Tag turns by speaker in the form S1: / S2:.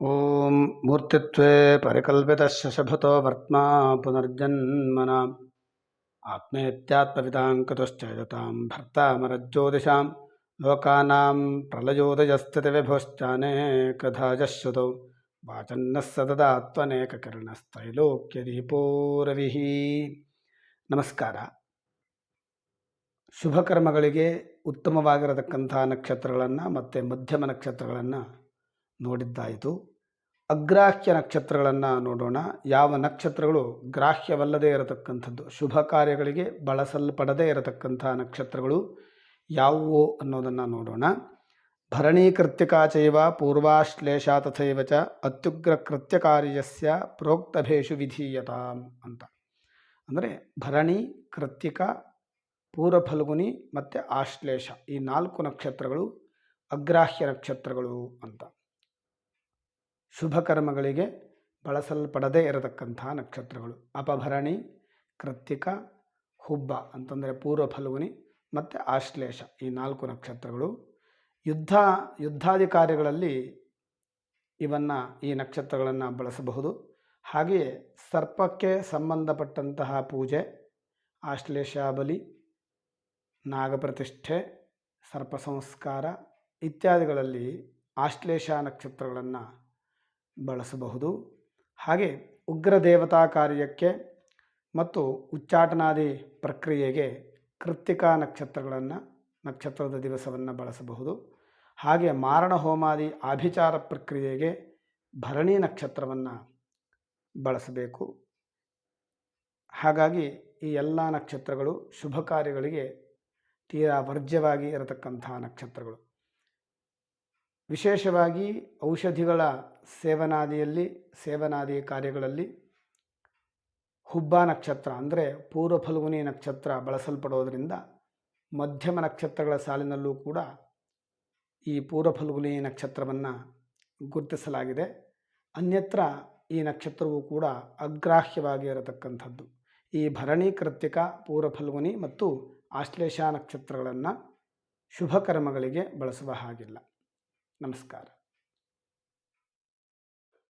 S1: ॐ मूर्तित्वे परिकल्पितस्य शभतो वर्त्मा पुनर्जन्मना आत्मेत्यात्मविदाङ्कतश्चैदतां भर्तामरज्योतिषां लोकानां प्रलयोदयस्थितिविभोश्चानेकधाजश्रुतौ वाचन्नः ಸತತಾತ್ವನೇಕಕಿರಣಸ್ಥೈಲೋಕ್ಯದೀಪೋರವಿಃ ನಮಸ್ಕಾರ ಶುಭ ಕರ್ಮಗಳಿಗೆ ಉತ್ತಮವಾಗಿರತಕ್ಕಂಥ ನಕ್ಷತ್ರಗಳನ್ನು ಮತ್ತು ಮಧ್ಯಮ ನಕ್ಷತ್ರಗಳನ್ನು ನೋಡಿದ್ದಾಯಿತು. ಅಗ್ರಾಹ್ಯ ನಕ್ಷತ್ರಗಳನ್ನು ನೋಡೋಣ. ಯಾವ ನಕ್ಷತ್ರಗಳು ಗ್ರಾಹ್ಯವಲ್ಲದೇ ಇರತಕ್ಕಂಥದ್ದು? ಶುಭ ಕಾರ್ಯಗಳಿಗೆ ಬಳಸಲ್ಪಡದೇ ಇರತಕ್ಕಂಥ ನಕ್ಷತ್ರಗಳು ಯಾವುವು ಅನ್ನೋದನ್ನು ನೋಡೋಣ. ಭರಣಿ ಕೃತ್ಯಕಾ ಚೈವ ಪೂರ್ವಾಶ್ಲೇಷ ತಥೈವ ಚ, ಅತ್ಯುಗ್ರ ಕೃತ್ಯಕಾರ್ಯಸ್ಯ, ಪ್ರೋಕ್ತಭೇಷು ವಿಧೀಯತಾಂ ಅಂತ. ಅಂದರೆ ಭರಣಿ ಕೃತ್ಯಿಕ ಪೂರ್ವಫಲ್ಗುನಿ ಮತ್ತು ಆಶ್ಲೇಷ ಈ ನಾಲ್ಕು ನಕ್ಷತ್ರಗಳು ಅಗ್ರಾಹ್ಯ ನಕ್ಷತ್ರಗಳು ಅಂತ. ಶುಭ ಕರ್ಮಗಳಿಗೆ ಬಳಸಲ್ಪಡದೇ ಇರತಕ್ಕಂತಹ ನಕ್ಷತ್ರಗಳು. ಅಪಭರಣಿ, ಕೃತ್ತಿಕ, ಹುಬ್ಬ ಅಂತಂದರೆ ಪೂರ್ವ ಫಲ್ಗುನಿ ಮತ್ತು ಆಶ್ಲೇಷ ಈ ನಾಲ್ಕು ನಕ್ಷತ್ರಗಳು. ಯುದ್ಧ ಯುದ್ಧಾದಿ ಕಾರ್ಯಗಳಲ್ಲಿ ಇವನ್ನು ಈ ನಕ್ಷತ್ರಗಳನ್ನು ಬಳಸಬಹುದು. ಹಾಗೆಯೇ ಸರ್ಪಕ್ಕೆ ಸಂಬಂಧಪಟ್ಟಂತಹ ಪೂಜೆ ಆಶ್ಲೇಷಾಬಲಿ ನಾಗಪ್ರತಿಷ್ಠೆ, ಸರ್ಪ ಸಂಸ್ಕಾರ ಇತ್ಯಾದಿಗಳಲ್ಲಿ ಆಶ್ಲೇಷ ನಕ್ಷತ್ರಗಳನ್ನು ಬಳಸಬಹುದು. ಹಾಗೆ ಉಗ್ರ ದೇವತಾ ಕಾರ್ಯಕ್ಕೆ ಮತ್ತು ಉಚ್ಚಾಟನಾದಿ ಪ್ರಕ್ರಿಯೆಗೆ ಕೃತ್ತಿಕಾ ನಕ್ಷತ್ರಗಳನ್ನು, ನಕ್ಷತ್ರದ ದಿವಸವನ್ನು ಬಳಸಬಹುದು. ಹಾಗೆ ಮಾರಣ ಹೋಮಾದಿ ಆಭಿಚಾರ ಪ್ರಕ್ರಿಯೆಗೆ ಭರಣಿ ನಕ್ಷತ್ರವನ್ನು ಬಳಸಬೇಕು. ಹಾಗಾಗಿ ಈ ಎಲ್ಲ ನಕ್ಷತ್ರಗಳು ಶುಭ ಕಾರ್ಯಗಳಿಗೆ ತೀರಾ ವರ್ಜ್ಯವಾಗಿ ಇರತಕ್ಕಂತಹ ನಕ್ಷತ್ರಗಳು. ವಿಶೇಷವಾಗಿ ಔಷಧಿಗಳ ಸೇವನಾದಿಯಲ್ಲಿ, ಸೇವನಾದಿ ಕಾರ್ಯಗಳಲ್ಲಿ ಹುಬ್ಬ ನಕ್ಷತ್ರ ಅಂದರೆ ಪೂರ್ವ ಫಲ್ಗುನಿ ನಕ್ಷತ್ರ ಬಳಸಲ್ಪಡೋದರಿಂದ ಮಧ್ಯಮ ನಕ್ಷತ್ರಗಳ ಸಾಲಿನಲ್ಲೂ ಕೂಡ ಈ ಪೂರ್ವ ಫಲ್ಗುನಿ ನಕ್ಷತ್ರವನ್ನು ಗುರುತಿಸಲಾಗಿದೆ. ಅನ್ಯತ್ರ ಈ ನಕ್ಷತ್ರವು ಕೂಡ ಅಗ್ರಾಹ್ಯವಾಗಿ ಇರತಕ್ಕಂಥದ್ದು. ಈ ಭರಣಿ ಕೃತ್ಯಕ ಪೂರ್ವ ಫಲ್ಗುನಿ ಮತ್ತು ಆಶ್ಲೇಷ ನಕ್ಷತ್ರಗಳನ್ನು ಶುಭಕರ್ಮಗಳಿಗೆ ಬಳಸುವ ಹಾಗಿಲ್ಲ. ನಮಸ್ಕಾರ